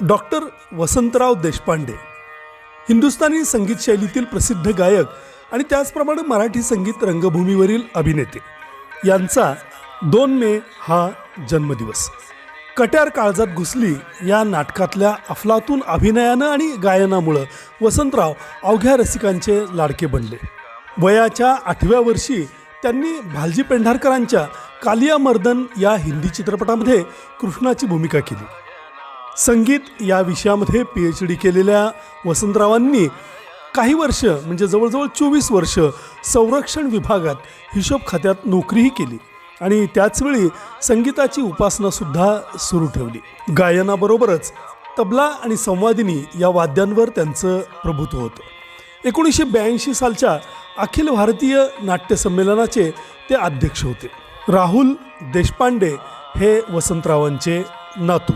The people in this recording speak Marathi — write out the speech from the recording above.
डॉक्टर वसंतराव देशपांडे हिंदुस्थानी संगीत शैलीतील प्रसिद्ध गायक आणि त्याचप्रमाणे मराठी संगीत रंगभूमीवरील अभिनेते. यांचा दोन मे हा जन्मदिवस. कट्यार काळजात घुसली या नाटकातल्या अफलातून अभिनयानं आणि गायनामुळं वसंतराव अवघ्या रसिकांचे लाडके बनले. वयाच्या आठव्या वर्षी त्यांनी भालजी पेंढारकरांच्या कालिया मर्दन या हिंदी चित्रपटामध्ये कृष्णाची भूमिका केली. संगीत या विषयामध्ये पी एच डी केलेल्या वसंतरावांनी काही वर्ष म्हणजे जवळजवळ चोवीस वर्ष संरक्षण विभागात हिशोब खात्यात नोकरीही केली आणि त्याचवेळी संगीताची उपासनासुद्धा सुरू ठेवली. गायनाबरोबरच तबला आणि संवादिनी या वाद्यांवर त्यांचं प्रभुत्व होतं. एकोणीसशे ब्याऐंशी सालच्या अखिल भारतीय नाट्य संमेलनाचे ते अध्यक्ष होते. राहुल देशपांडे हे वसंतरावांचे नातू.